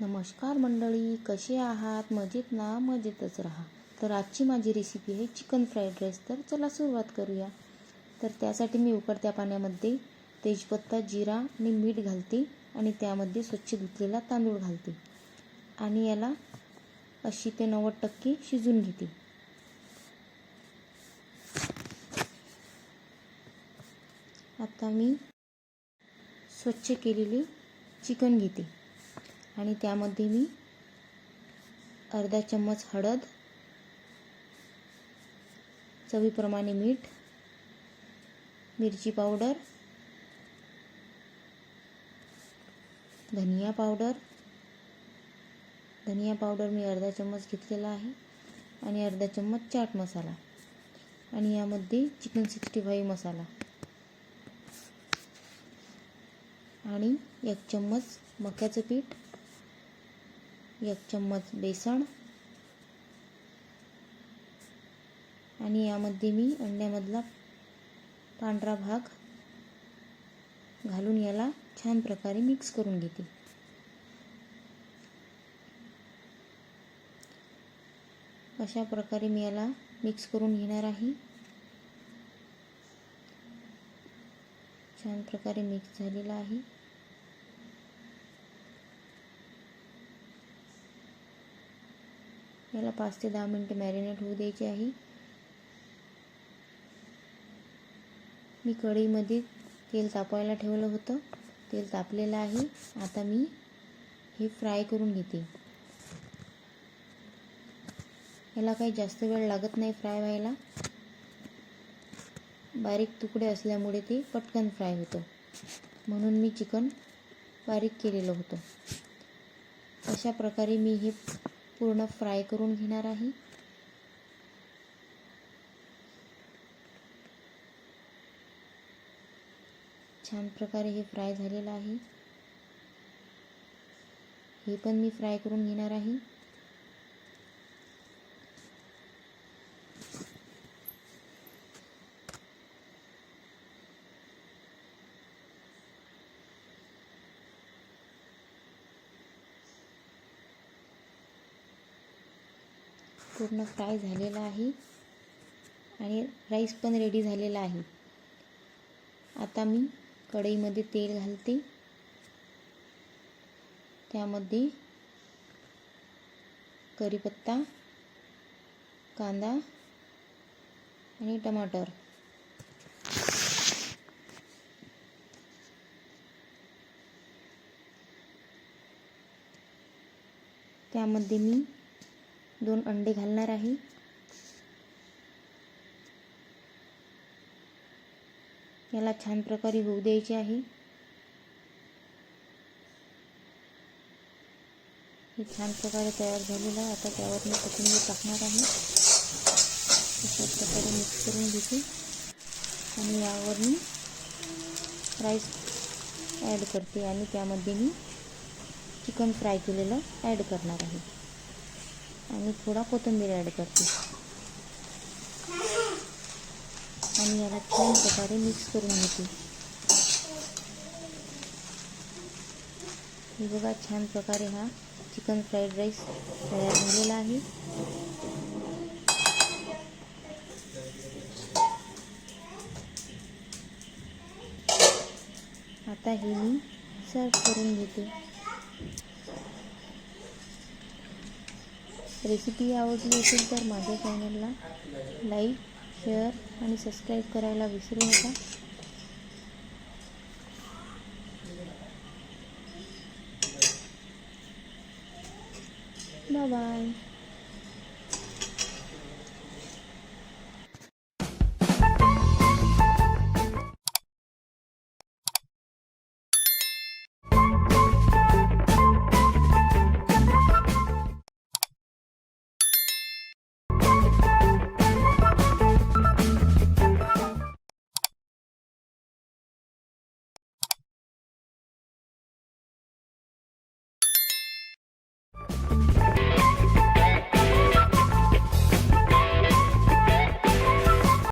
नमस्कार मंडळी कसे आहात? मजेत ना? मजेतच राहा. तर आजची माझी रेसिपी आहे चिकन फ्राईड राईस तर चला सुरुवात करूया. तर त्यासाठी मी उकडत्या पाण्यामध्ये तेजपत्ता जिरा आणि मीठ घालते आणि त्यामध्ये स्वच्छ धुतलेला तांदूळ घालते. आणि याला अशी ते नव्वद टक्के शिजून घेते. आता मी स्वच्छ केलेले चिकन घेते. आणि त्यामध्ये मी अर्धा चम्मच हळद चवीप्रमाणे मीठ मिरची पावडर धनिया पावडर. धनिया पावडर मी अर्धा चम्मच घेतलेला आहे आणि अर्धा चम्मच चाट मसाला आणि यामध्ये चिकन सिक्स्टी फाईव्ह मसाला आणि एक चम्मच मक्याचं पीठ. एक चम्मच बेसन. आणि यामध्ये मी अंड्यामधला पांढरा भाग घालून याला छान प्रकारे मिक्स करून घेते. अशा प्रकारे मी याला मिक्स करून घेणार आहे. छान प्रकारे मिक्स झालेला आहे. याला पाच ते दहा मिनटं मॅरिनेट होऊ द्यायचे आहे. मी कढईमध्ये तेल तापवायला ठेवलं होतं. तेल तापलेलं आहे. आता मी हे फ्राय करून घेते. याला काही जास्त वेळ लागत नाही फ्राय व्हायला. बारीक तुकडे असल्यामुळे ते पटकन फ्राय होतं. म्हणून मी चिकन बारीक केलेलं होतं. अशा प्रकारे मी हे पूर्ण फ्राय करून घेणार आहे. छान प्रकारे हे फ्राय झालेलं आहे. हे पण मी फ्राय करून घेणार आहे. पूर्ण फ्राय झालेला आहे आणि राईस पण रेडी झालेला आहे. आता मी कढईमध्ये तेल घालते. त्यामध्ये कढीपत्ता कांदा आणि टमाटर. त्यामध्ये मी दोन अंडे घालणार आहे. याला छान प्रकारे होऊ द्यायचे आहे. हे छान प्रकारे तयार झालेलं आहे. आता त्यावर मी कोथिंबीर टाकणार आहे. अशा प्रकारे मिक्स करून घेते. आणि यावर मी राईस ॲड करते आणि त्यामध्ये मी चिकन फ्राय केलेलं ॲड करणार आहे. आणि थोडा कोथिंबीर ॲड करते. आणि याला छान प्रकारे मिक्स करून घेते. हे बघा छान प्रकारे हा चिकन फ्राईड राईस तयार झालेला आहे. आता हे मी सर्व करून घेते. रेसिपी आवडली असेल तर माझ्या चॅनलला लाईक शेअर आणि सबस्क्राईब करायला विसरू नका. Bye bye.